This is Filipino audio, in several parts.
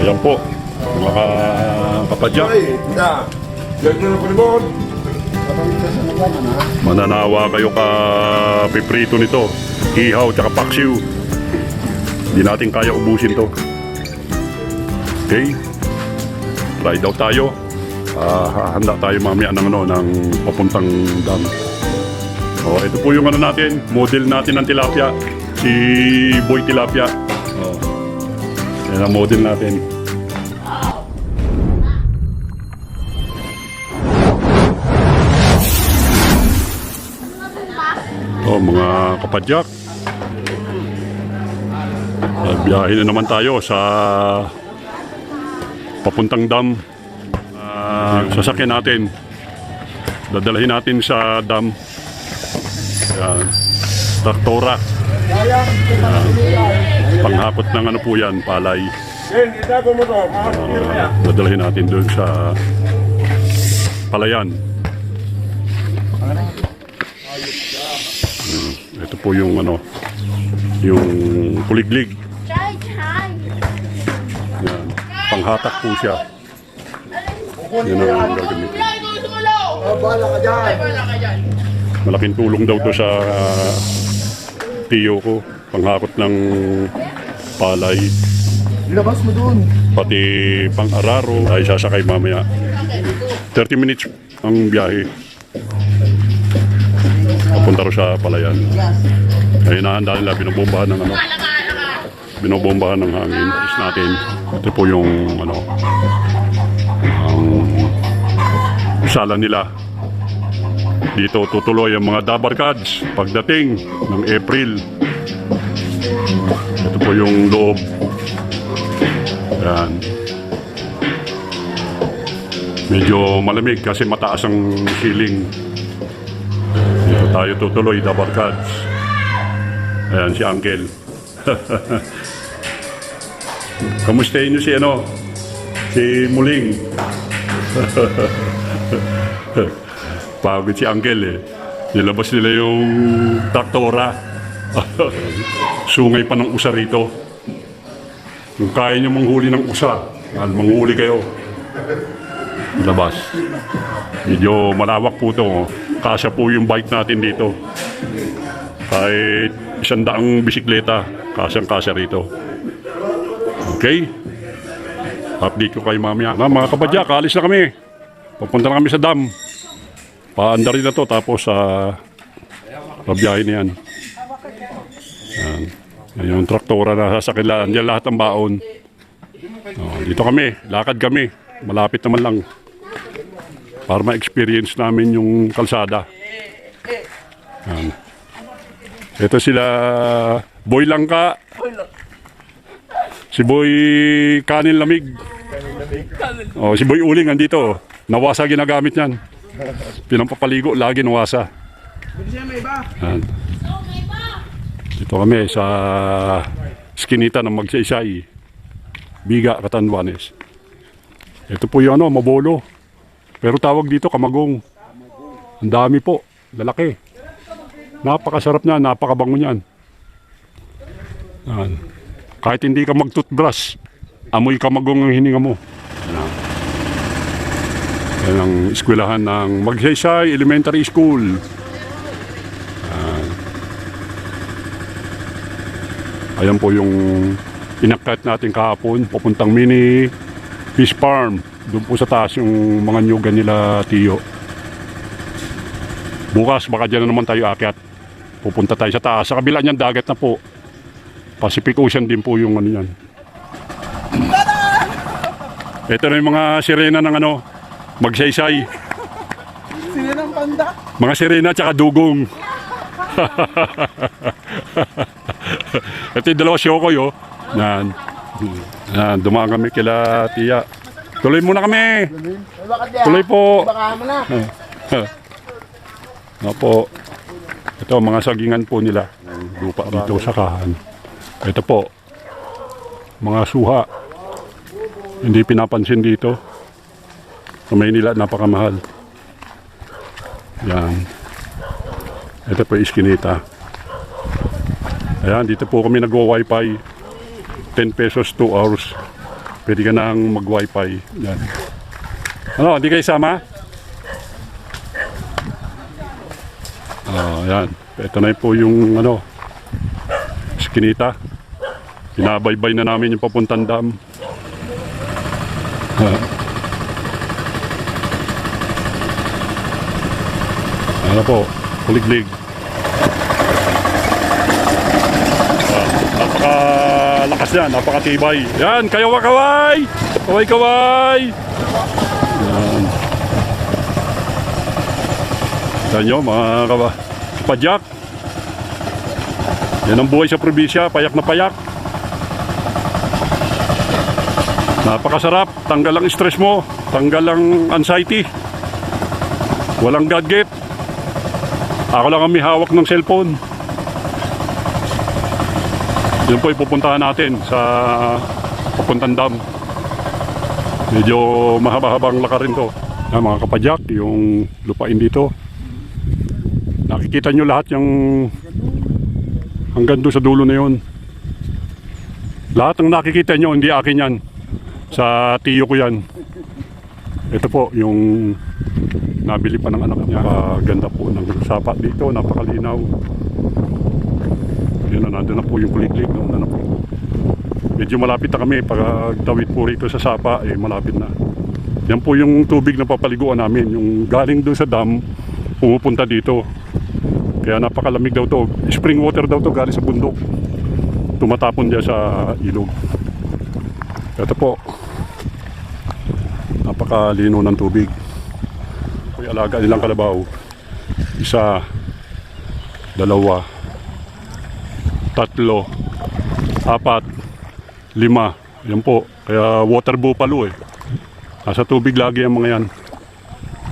Ayan po, mga kapadyak. Mananawa kayo ka piprito nito. Ihaw tsaka paksiw. Hindi natin kaya ubusin to. Okay? Try daw tayo. Ah, handa tayo mamaya ng ano ng papuntang dam. Oh, ito po yung ano natin, model natin ng tilapia. Si Boy Tilapia. Yan ang model natin. Oh, mga kapadyak. Uh, biyahe na naman tayo sa papuntang dam. Ah, sasakyan natin. Dadalhin natin sa dam. Yan. Traktora. Yan. Panghakot ng ano po yan, palay. Ah, dadalhin natin doon sa palayan. Hmm, Ito po yung ano, yung kuliglig. Yan. Panghatak po siya. Yan ang gagamitin. Malaking tulong daw to sa ah, tiyo ko. Panghakot ng palay. Ilabas mo dun. Pati pang-araro ay sasakay mamaya. 30 minutes ang biyahe. Papunta ro sa palayan. Ay nahanda nila, binobombahan ng ano. Binobombahan ng hangin. Alis natin. Ito po yung ano, ang sala nila. Dito tutuloy ang mga dabarkads pagdating ng April. Po yung loob. Yan. Medyo malamig kasi mataas ang ceiling. Dito tayo tutuloy, the barkads. Ayan, si Uncle. Kamustahin niyo si ano? Si Muling. Pagod si Uncle eh. Nilabas nila yung traktora. Sungay pa ng usa rito. Kung kaya niyo manghuli ng usa, manghuli kayo. Labas. Medyo malawak po to. Kasya po yung bike natin dito. Kahit isang daang bisikleta, kasyang kasya rito. Okay? Update ko kayo mamaya. Na, mga kabadya, kaalis na kami. Papunta na kami sa dam. Paanda rin na to, tapos sa uh, pabiyahe na yan. Yan. Yan yung traktora na sasakilan. Diyan lahat ng baon. Oh, dito kami, lakad kami. Malapit naman lang. Para ma-experience namin yung kalsada. Yan. Ito sila Boy Langka. Si Boy Kanin Lamig. Oh, si Boy Uling andito. Nawasa ginagamit niyan. Pinampapaligo lagi nawasa. Yan. Dito kami sa skinita ng magsaysay. Biga, Katanwanes. Ito po yung ano, mabolo. Pero tawag dito kamagong. Ang dami po. Lalaki. Napakasarap niyan, napakabango niyan. Yan. Kahit hindi ka mag-toothbrush, amoy kamagong ang hininga mo. Yan. Yan ang eskwelahan ng Magsaysay Elementary School. Ayan po yung inakyat natin kahapon, papuntang mini fish farm. Doon po sa taas yung mga nyugan nila Tiyo. Bukas baka dyan na naman tayo akyat. Pupunta tayo sa taas. Sa kabila niyan dagat na po. Pacific Ocean din po yung ano yan. Ito na yung mga sirena ng ano, magsaysay. Sino ng panda? Mga sirena tsaka dugong. Ito yung dalawa siyokoy oh. Yan. Yan, dumaan kami kila tiya. Tuloy muna kami. Tuloy po. Baka mo na. Ito, mga sagingan po nila. Lupa dito sa kahan. Ito po. Mga suha. Hindi pinapansin dito. Sa Maynila, napakamahal. Yan. Ito po iskinita. Ayan, dito po kami nagwa-wifi. 10 pesos 2 hours. Pwede ka nang mag-wifi. Yan. Ano, hindi kayo sama? Ah, yan. Ito na po yung ano, skinita. Pinabaybay na namin yung papuntang dam. Ah. Ano po, kuliglig. Ah, napakalakas yan, napakatibay. Yan, kayo kaway! Kaway kaway! Yan. Yan nyo, mga kawa, kapadyak. Yan ang buhay sa probinsya, payak na payak. Napakasarap, tanggal ang stress mo, tanggal ang anxiety. Walang gadget. Ako lang ang may hawak ng cellphone. Yun po ipupuntahan natin sa papuntang dam. Medyo mahaba-habang lakarin to. Yan, mga kapadyak, yung lupain dito. Nakikita nyo lahat yung hanggang doon sa dulo na yun. Lahat ng nakikita nyo, hindi akin yan. Sa tiyo ko yan. Ito po, yung nabili pa ng anak niya. Napakaganda po ng sapa dito, napakalinaw. Nandun na po yung kuliklik. No? Na po. Medyo malapit na kami. Pag tawid po rito sa sapa, eh malapit na. Yan po yung tubig na papaliguan namin. Yung galing doon sa dam, pumupunta dito. Kaya napakalamig daw to. Spring water daw to galing sa bundok. Tumatapon diya sa ilog. Ito po. Napakalino ng tubig. Yung alaga nilang kalabaw. Isa, dalawa, tatlo, apat, lima. Yan po. Kaya water buffalo eh. Nasa tubig lagi ang mga yan.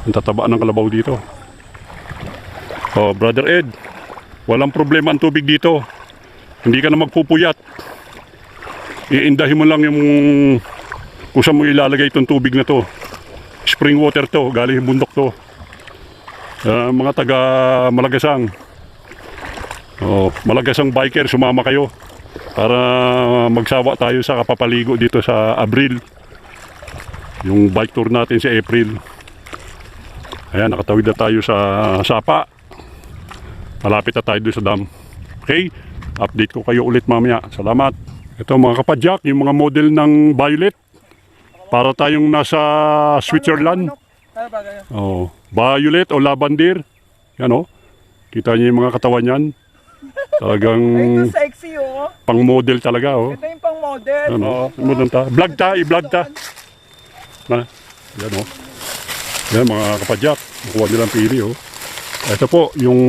Ang tataba ng kalabaw dito. Oh, Brother Ed, walang problema ang tubig dito. Hindi ka na magpupuyat. Iindahin mo lang yung kung saan mo ilalagay itong tubig na to. Spring water to, galing bundok to. Ah, mga taga Malagasang. Oh, Malagasang biker, sumama kayo para magsawa tayo sa kapapaligo dito sa Abril. Yung bike tour natin sa April. Ayan, nakatawid na tayo sa Sapa. Malapit na tayo sa dam. Okay? Update ko kayo ulit mamaya. Salamat. Ito mga kapadyak, yung mga model ng Violet. Para tayong nasa Switzerland. Oh, Violet o Lavender. Yan oh. Kita niyo yung mga katawan yan. Talagang Ito sexy oh. pang model talaga oh. Ito yung pang model. Ano, model ta. Vlog ta, i-vlog ta. Na, yan oh. Yan mga kapadyak. Nakuha nilang pili oh. Ito po yung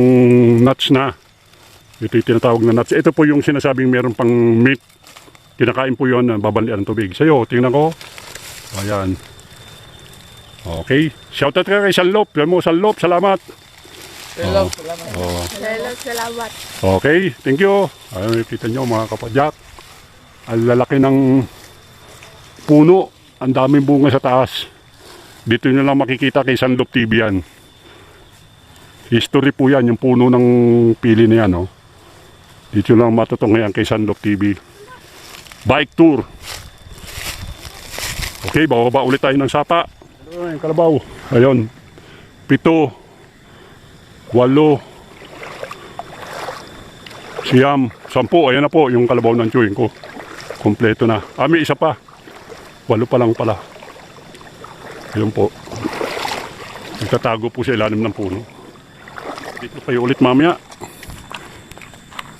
nuts na. Ito yung tinatawag na nuts. Ito po yung sinasabing meron pang meat. Kinakain po yun, babalian ng tubig. Sa'yo, tingnan ko. Ayan. Okay. Shoutout ka kay Salop. Yan mo, Salop. Salamat. Hello, salamat. Oh. Hello, salamat. Okay, thank you. Ayun, kita nyo mga kapadyak. Ang lalaki ng puno. Ang daming bunga sa taas. Dito nyo lang makikita kay Sanlop TV yan. History po yan, yung puno ng pili na yan. Oh. Dito lang matutunghayan kay Sanlop TV. Bike tour. Okay, bababa ulit tayo ng sapa. Ayun, kalabaw. Ayun. Pito. Walo. Siyam, sampu, ayan na po yung kalabaw ng chewing ko. Kompleto na. Ah, may isa pa. Walo pa lang pala. Ayun po. Nagtatago po sa ilalim ng puno. Dito kayo ulit mamaya.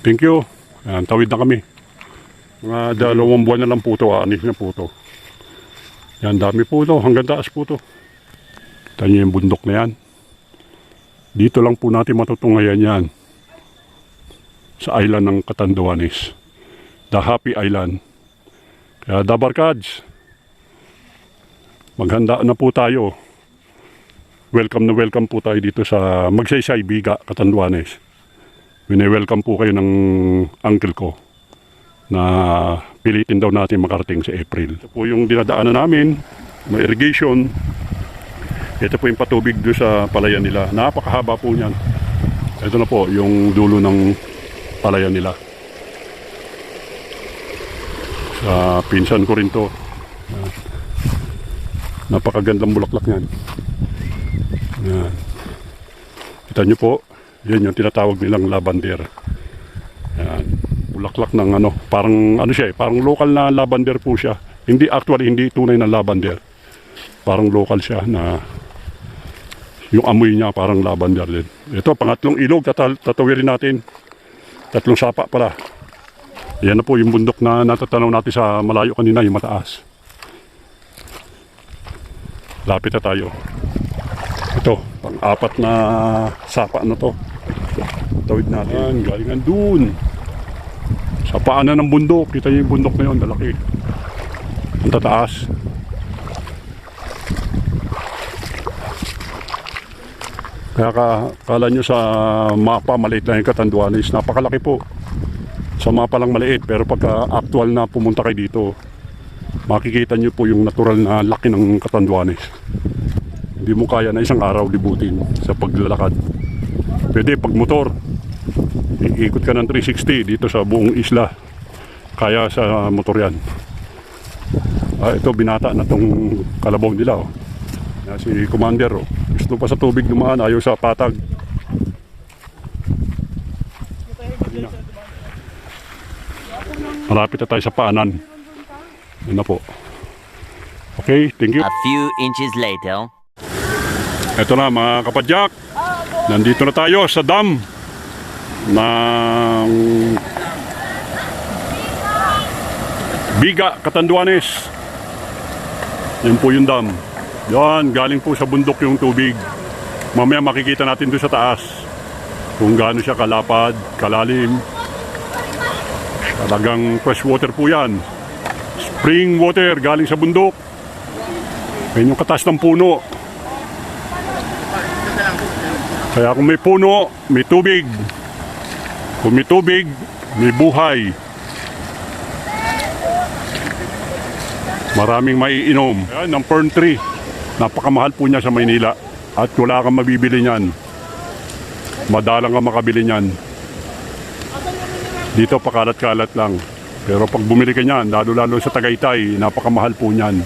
Thank you. Ayan, tawid na kami. Mga dalawang buwan na lang po ito. Anis na po ito. Yan, dami po ito. Hanggang taas po ito. Kita niyo yung bundok na yan. Dito lang po natin matutunghayan yan sa island ng Catanduanes. The Happy Island. Kaya Dabarkads, maghanda na po tayo. Welcome na welcome po tayo dito sa Magsaysay, Biga, Catanduanes. Wini-welcome po kayo ng uncle ko na pilitin daw natin makarating sa April. Ito po yung dinadaanan namin, may irrigation. Ito po yung patubig doon sa palayan nila. Napakahaba po niyan. Ito na po yung dulo ng palayan nila. Sa pinsan ko rin to. Napakagandang bulaklak yan. Yan. Kita nyo po, yan yung tinatawag nilang lavender. Yan. Bulaklak ng ano, parang ano siya eh, parang local na lavender po siya. Hindi actually hindi tunay na lavender. Parang local siya na yung amoy niya parang lavender din. Ito, pangatlong ilog, tatal- tatawirin natin. Tatlong sapa pala. Yan na po yung bundok na natatanaw natin sa malayo kanina, yung mataas. Lapit na tayo. Ito, pang-apat na sapa na to. Tawid natin. Yan, galingan dun. Sa paanan ng bundok. Kita niyo yung bundok na yun, malaki. Ang tataas. Kaya ka, kala nyo sa mapa, maliit lang yung Katanduanes. Napakalaki po. Sa mapa lang maliit, pero pagka actual na pumunta kayo dito, makikita nyo po yung natural na laki ng Katanduanes. Hindi mo kaya na isang araw libutin sa paglalakad. Pwede pag motor, iikot ka ng 360 dito sa buong isla. Kaya sa motor yan. Ah, ito binata na tong kalabaw nila. Oh. Si Commander. Oh. Gusto pa sa tubig dumaan, ayaw sa patag. Malapit na tayo sa paanan. Yun na po. Okay, thank you. A few inches later. Ito na mga kapadyak. Nandito na tayo sa dam ng Biga, Catanduanes. Yan po yung dam. Yan, galing po sa bundok yung tubig. Mamaya makikita natin doon sa taas kung gaano siya kalapad, kalalim. Talagang fresh water po yan. Spring water galing sa bundok. Yan yung katas ng puno. Kaya kung may puno, may tubig. Kung may tubig, may buhay. Maraming maiinom. Ayan, ng fern tree. Napakamahal po niya sa Maynila. At wala kang mabibili niyan. Madalang kang makabili niyan. Dito pakalat-kalat lang. Pero pag bumili ka niyan, lalo-lalo sa Tagaytay, napakamahal po niyan.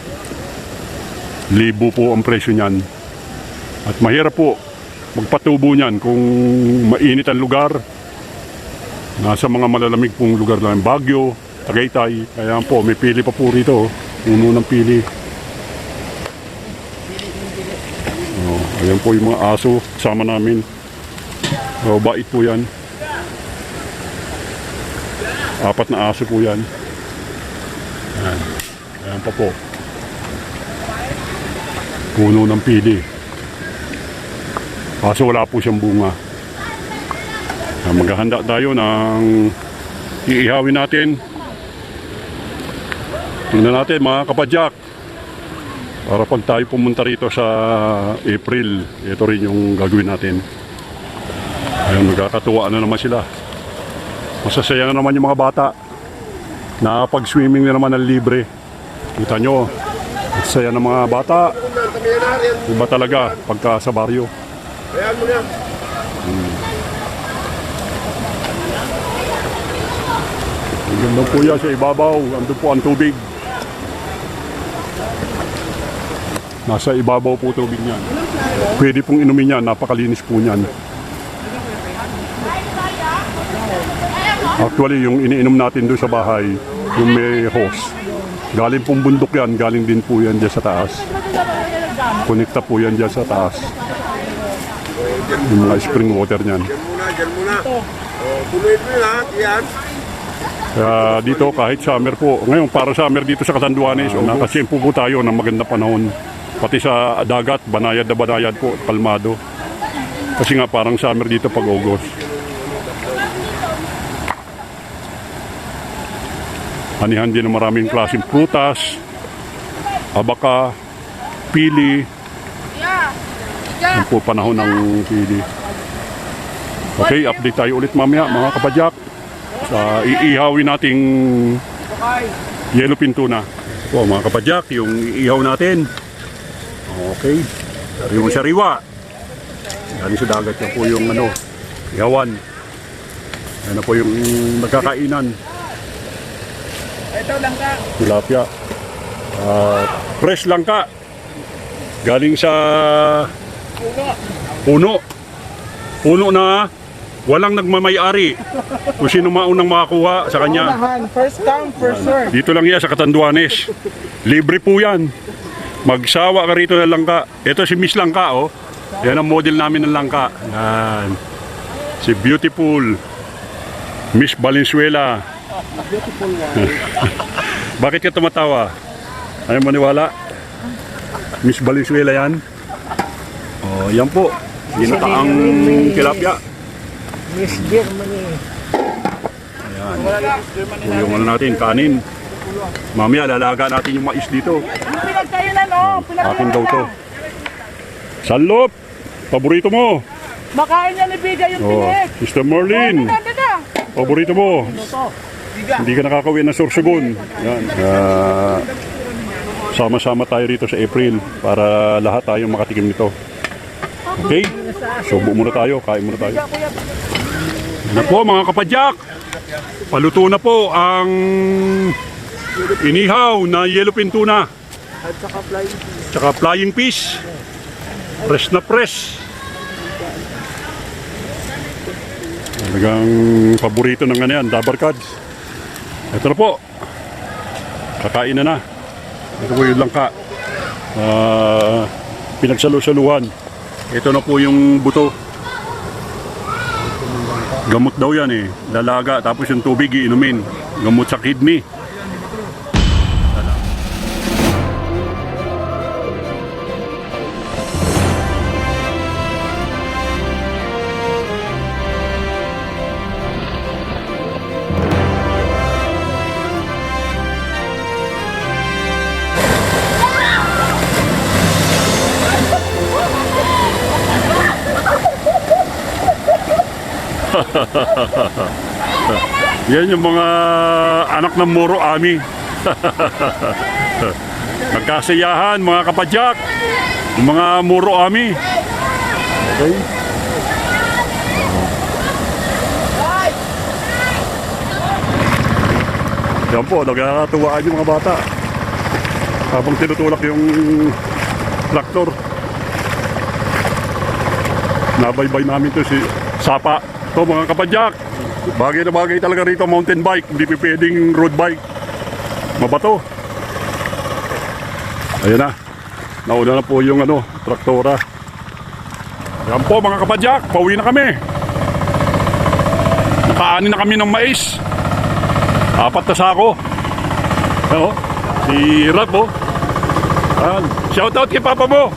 Libo po ang presyo niyan. At mahirap po magpatubo niyan kung mainit ang lugar. Nasa mga malalamig pong lugar lang, Baguio, Tagaytay. Kaya po, may pili pa po rito. Puno ng pili. Ayan po yung mga aso kasama namin. Oh, bait po yan. Apat na aso po yan. Ayan. Ayan pa po. Puno ng pili. Kaso wala po siyang bunga. Ah, Maghahanda tayo ng iihawin natin. Tingnan natin mga kapadyak. Para pag tayo pumunta rito sa April, ito rin yung gagawin natin. Ayun, nagkakatuwa na naman sila. Masasaya na naman yung mga bata. Nakapag-swimming na naman ng libre. Kita nyo, ang saya ng mga bata. Iba talaga pagka sa baryo. Ang ganda po yan sa ibabaw. Andun po ang tubig. Nasa ibabaw po tubig niyan. Pwede pong inumin yan. Napakalinis po niyan. Actually, yung iniinom natin doon sa bahay, yung may hose. Galing pong bundok yan. Galing din po yan dyan sa taas. Konekta po yan dyan sa taas. Yung mga spring water niyan. Oh. Kaya dito kahit summer po, ngayon para summer dito sa Catanduanes, uh, nakasimpo po tayo ng maganda panahon. Pati sa dagat, banayad na banayad po, kalmado. Kasi nga parang summer dito pag August. Anihan din ng maraming klaseng prutas, abaka, pili. Yan po panahon ng pili. Okay, update tayo ulit mamaya mga kapadyak sa iihawin nating yellow pintuna. Po mga kapadyak, yung iihaw natin. Okay. Yung sariwa. Galing sa dagat yan po yung ano, ihawan. Yan na po yung nagkakainan. Ito lang ka. tilapia. Ah, fresh langka. Galing sa Puno. puno. Puno na walang nagmamayari. Kung sino maunang makakuha sa kanya. First come, first serve. Dito lang yan sa Katanduanes. Libre po yan. Magsawa ka rito ng langka. Ito si Miss Langka, oh. Yan ang model namin ng langka. Yan. Si Beautiful. Miss Valenzuela. Bakit ka tumatawa? Ayaw maniwala? Miss Valenzuela yan? Oh, yan po. Ginataang tilapia. Miss Germany. Tulungan natin, kanin. Mamaya, lalaga natin yung mais dito. Yung oh. Akin daw to. Salop! Paborito mo! Makain niya ni Biga yung Oh, tinik. Sister Merlin! Dada, dada. Paborito mo! Hindi ka nakakawin ng sursugon. Yan. Ah, sama-sama tayo rito sa April para lahat tayo makatikim nito. Okay? Subo muna tayo, kain muna tayo. Ano po mga kapadyak? Paluto na po ang inihaw na yellowfin tuna. At saka flying Tsaka flying fish. Fresh na fresh. Talagang paborito ng ano yan, Dabar Cards. Ito na po. Kakain na na. Ito po yung langka. Ah, pinagsalu-saluhan. Ito na po yung buto. Gamot daw yan eh. Lalaga. Tapos yung tubig iinumin. Gamot sa kidney. Yan yung mga anak ng Moro Ami. Nagkasiyahan mga kapadyak. Yung mga Moro Ami. Okay. Yan po, nagkakatuwaan yung mga bata. Habang tinutulak yung traktor. Nabaybay namin to si Sapa. To mga kapadyak. Bagay na bagay talaga rito mountain bike. Hindi pwedeng road bike. Mabato. Ayan na. Nauna na po yung ano, traktora. Yan po mga kapadyak. Pauwi na kami. Nakaani na kami ng mais. Apat na sako. Ano? Si Rap oh. Ayan. Shoutout kay Papa mo.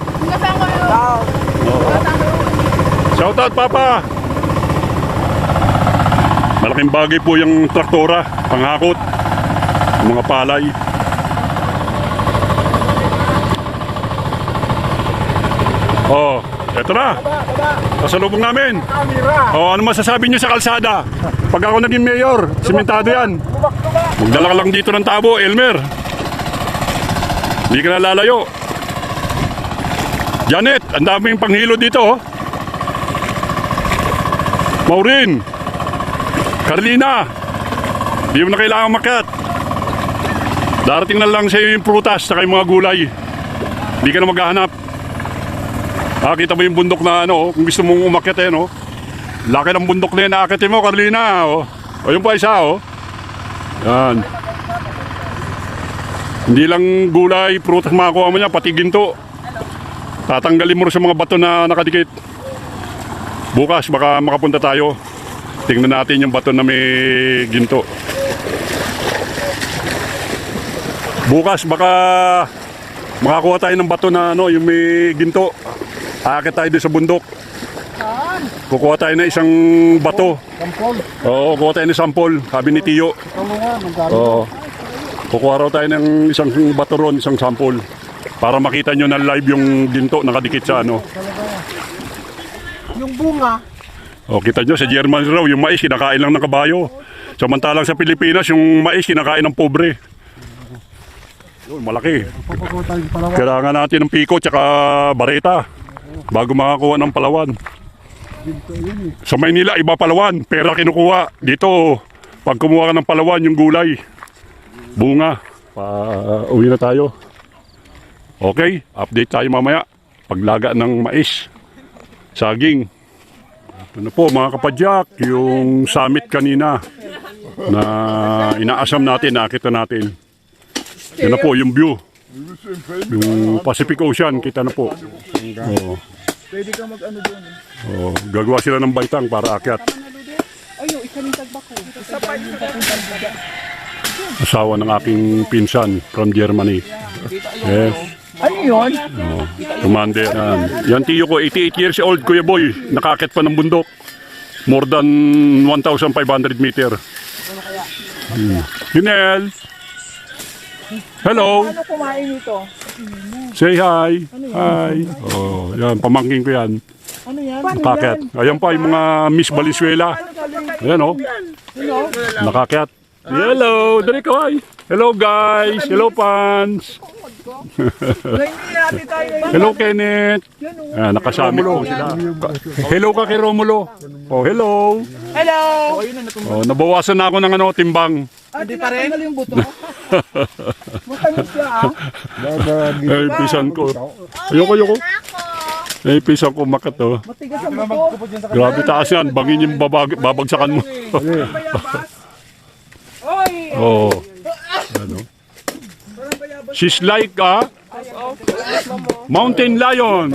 Shoutout Papa. Malaking bagay po yung traktora, panghakot, mga palay. Oh, eto na. Kasalubong namin. Oh, ano masasabi niyo sa kalsada? Pag ako naging mayor, simentado yan. Magdala ka lang dito ng tabo, Elmer. Hindi ka na lalayo. Janet, ang daming panghilo dito. Oh. Maureen, Carlina, di mo na kailangan makat. Darating na lang sa iyo yung prutas sa yung mga gulay. Hindi ka na maghahanap. Nakakita mo yung bundok na ano, kung gusto mong umakyat eh, no? Laki ng bundok na yun, nakakitin mo, Carlina, oh. O yung pa isa, oh. Yan. Hindi lang gulay, prutas makakuha mo niya, pati ginto. Tatanggalin mo rin sa mga bato na nakadikit. Bukas baka makapunta tayo. Tingnan natin yung bato na may ginto. Bukas baka makakuha tayo ng bato na ano, yung may ginto. Aakit tayo doon sa bundok. Kukuha tayo ng isang bato. Oo, kukuha tayo ng sampol. Sabi ni Tiyo. Oo. Kukuha raw tayo ng isang bato ron, isang sampol. Para makita nyo na live yung ginto nakadikit sa ano. Yung bunga. O, kita nyo, sa German raw, yung mais kinakain lang ng kabayo. Samantalang sa Pilipinas, yung mais kinakain ng pobre. Yun, malaki. Kailangan natin ng piko tsaka bareta bago makakuha ng palawan. Sa Maynila, iba palawan, pera kinukuha. Dito, pag kumuha ka ng palawan, yung gulay. bunga. Pa, uwi na tayo. Okay, update tayo mamaya. Paglaga ng mais. Saging. Ito na po mga kapadyak, yung summit kanina na inaasam natin, nakita natin. Yan na po yung view. Yung Pacific Ocean, kita na po. Oo. Pwede ka mag-ano doon. Oh, gagawa sila ng baitang para akyat. Ayun, isa rin tagbak ko. Isa pa Asawa ng aking pinsan from Germany. Yes. Ano yun? Oh, commander. Yan. Yan tiyo ko, 88 years old, Kuya Boy. Nakakit pa ng bundok. More than 1,500 meter. Hmm. Hinel! Hello! Ano kumain nito? Say hi! Hi! Oh, yan, pamangking ko yan. Ano yan? Nakakit. Ayan pa yung mga Miss Valenzuela. Ayan oh. Nakakit. Hello! Dali ko ay. Hello guys! Hello fans! Ngayon. Hello Kenneth! Ah, nakasama po sila. Hello ka kay Romulo. Oh, hello! Hello! Oh, nabawasan na ako ng ano, timbang. Hindi pa rin? yung buto. Matamis siya ah. Eh, pisan ko. Ayoko, ayoko. Eh, pisan ko makat oh. Matigas ang buto. Grabe taas yan. Bangin yung babag babagsakan mo. Oy! oh. Ano? She's like a mountain lion.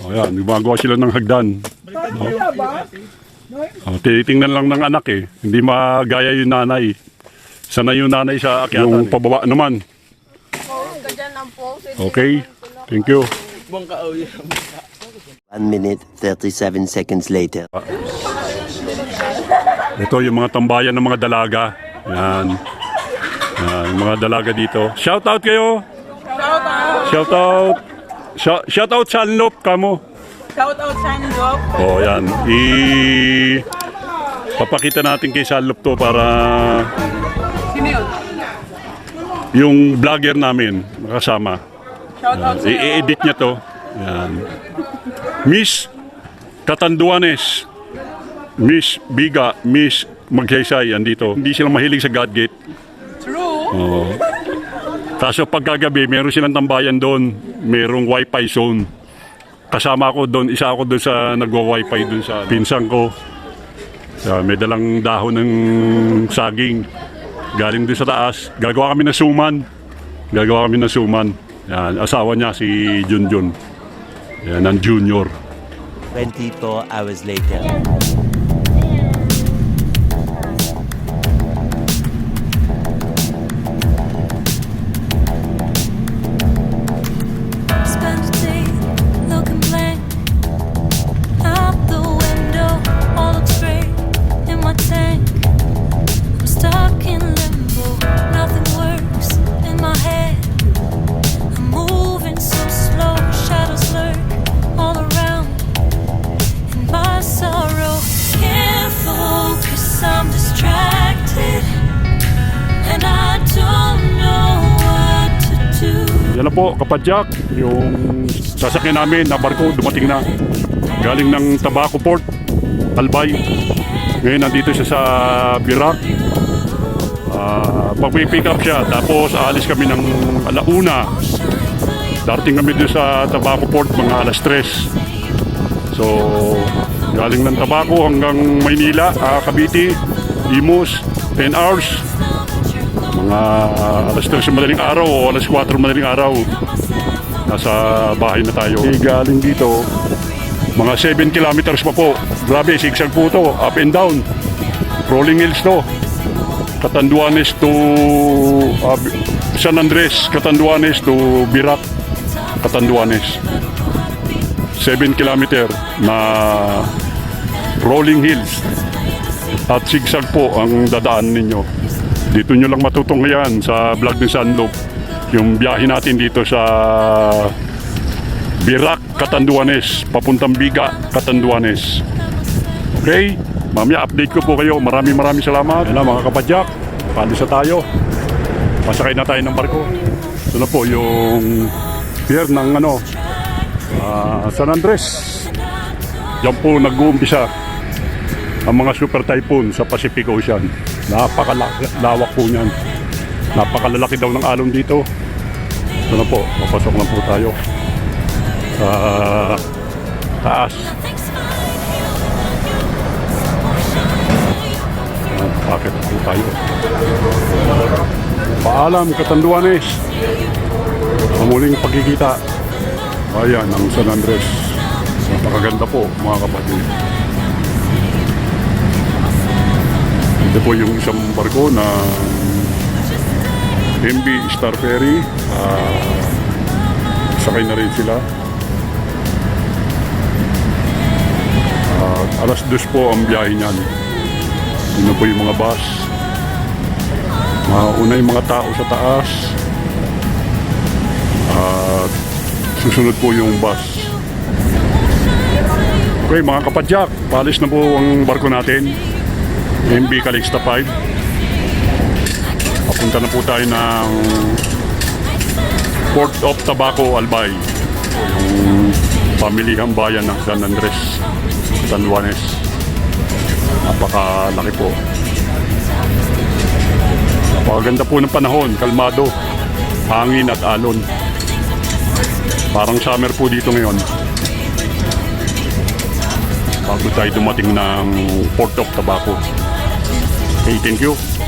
Oh, yan. Gumagawa sila ng hagdan. Kaya ba? Oh, tinitingnan lang ng anak eh. Hindi magaya yung nanay. Sanay yung nanay sa akyatan. Yung pababa naman. Okay. Thank you. One minute, 37 seconds later. Ito yung mga tambayan ng mga dalaga. Yan. Yan, yung mga dalaga dito. Shout out kayo. Shout out. Shout, shout out Sanlop kamo. Shout out inyo. Oh, yan. I papakita natin kay Sanlop to para Sino yun? yung vlogger namin makasama. Shout out I-edit niya to. Yan. Miss Katanduanes. Miss Biga, Miss Magsaysay, andito. Hindi sila mahilig sa Godgate. Oo. Kaso pagkagabi, meron silang tambayan doon. Merong wifi zone. Kasama ako doon, isa ako doon sa nagwa-wifi doon sa pinsan ko. Sa may dalang dahon ng saging. Galing doon sa taas. Gagawa kami ng suman. Gagawa kami ng suman. Yan, asawa niya si Junjun. Yan, ang junior. 24 hours later. Po, kapadyak, yung sasakyan namin na barko dumating na. Galing ng Tabaco Port, Albay. Ngayon nandito siya sa Birak. Uh, Pag-pick up siya, tapos aalis kami ng alauna. Darating kami doon sa Tabaco Port mga alas 3. So, galing ng Tabaco hanggang Maynila, ah, Cavite, Imus, 10 hours mga alas 3 madaling araw o alas 4 madaling araw nasa bahay na tayo. Eh, galing dito. Mga 7 kilometers pa po. Grabe sigsag po to up and down. Rolling hills to. Catanduanes to uh, San Andres. Catanduanes to Birak. Catanduanes 7 kilometer na rolling hills. At sigsag po ang dadaan ninyo dito nyo lang matutunghayan sa vlog ni Sanlop yung biyahe natin dito sa Birak, Catanduanes papuntang Biga, Catanduanes okay? Mamaya update ko po kayo. Maraming maraming salamat. Yan mga kapadyak. Palis na tayo. Masakay na tayo ng barko. Ito na po yung pier ng ano ah, San Andres. Yan po nag-uumpisa ang mga super typhoon sa Pacific Ocean. Napakalawak po niyan. Napakalalaki daw ng alon dito. Ito na po, papasok na po tayo. Sa taas. Ayan, Bakit po tayo? Paalam, Katanduanes. Muling pagkikita. Ayan, ang San Andres. Napakaganda po, mga kapatid. Ito po yung isang barko na MB Star Ferry. Ah, sakay na rin sila. Ah, alas dos po ang biyahe niyan. Yun po yung mga bus. Mauna yung mga tao sa taas. At susunod po yung bus. Okay mga kapadyak, palis na po ang barko natin. MB Calixta 5. Papunta na po tayo ng Port of Tabaco, Albay. Yung pamilihang bayan ng San Andres, San Juanes. Napakalaki po. Napakaganda po ng panahon, kalmado, hangin at alon. Parang summer po dito ngayon. Bago tayo dumating ng Port of Tabaco. Okay, thank you.